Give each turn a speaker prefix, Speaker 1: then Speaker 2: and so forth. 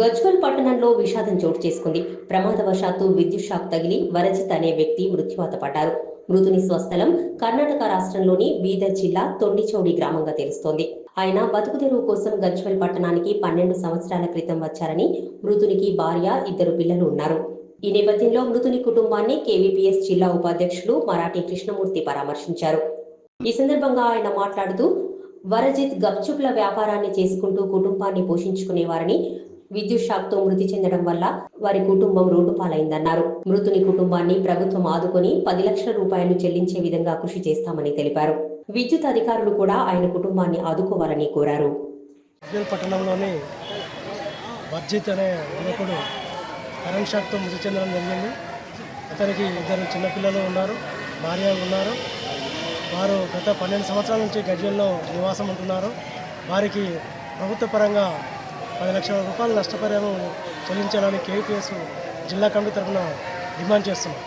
Speaker 1: గజ్వల్ పట్టణంలో విషాదం చోటు చేసుకుంది. ప్రమాదవశాత్తు విద్యుత్ షాక్ తగిలి వరజిత్ అనే వ్యక్తి మృత్యువాత పడ్డారు. మృతుని స్వస్థలం కర్ణాటక రాష్ట్రంలోని బీదర్ జిల్లా తొండిచౌడి గ్రామంగా తెలుస్తోంది. ఆయన బతుకుదెరువు కోసం గజ్వల్ పట్టణానికి పన్నెండు సంవత్సరాల క్రితం వచ్చారని మృతునికి భార్య ఇద్దరు పిల్లలు ఉన్నారు. ఈ నేపథ్యంలో మృతుని కుటుంబాన్ని కేవీపీఎస్ జిల్లా ఉపాధ్యక్షులు మరాఠీ కృష్ణమూర్తి పరామర్శించారు. ఈ సందర్భంగా ఆయన మాట్లాడుతూ వరజిత్ గప్చుప్ల వ్యాపారాన్ని చేసుకుంటూ కుటుంబాన్ని పోషించుకునేవారని విద్యుత్ షాక్తో మృతి చెందడం వల్ల వారి కుటుంబం రోడ్డు పాలైందన్నారు. మృతుని కుటుంబాన్ని ప్రభుత్వం ఆదుకొని పది లక్షల రూపాయలు చెల్లించే విధంగా కృషి చేస్తామని తెలిపారు. విద్యుత్ అధికారులు కూడా ఆయన కుటుంబాన్ని ఆదుకోవాలని కోరారు.
Speaker 2: పట్టణంలోని వర్జిత్ అనే యువకుడు కరెంట్ షాక్తో మృతి చెందడం జరిగింది. అతనికి ఇద్దరు చిన్నపిల్లలు ఉన్నారు భార్య ఉన్నారు. వారు గత పన్నెండు సంవత్సరాల నుంచి గజ్వెల్లో నివాసం ఉంటున్నారు. వారికి ప్రభుత్వ పరంగా పది లక్షల రూపాయల నష్టపరిహారం చెల్లించాలని కేపీఎస్ జిల్లా కమిటీ తరఫున డిమాండ్ చేస్తున్నాం.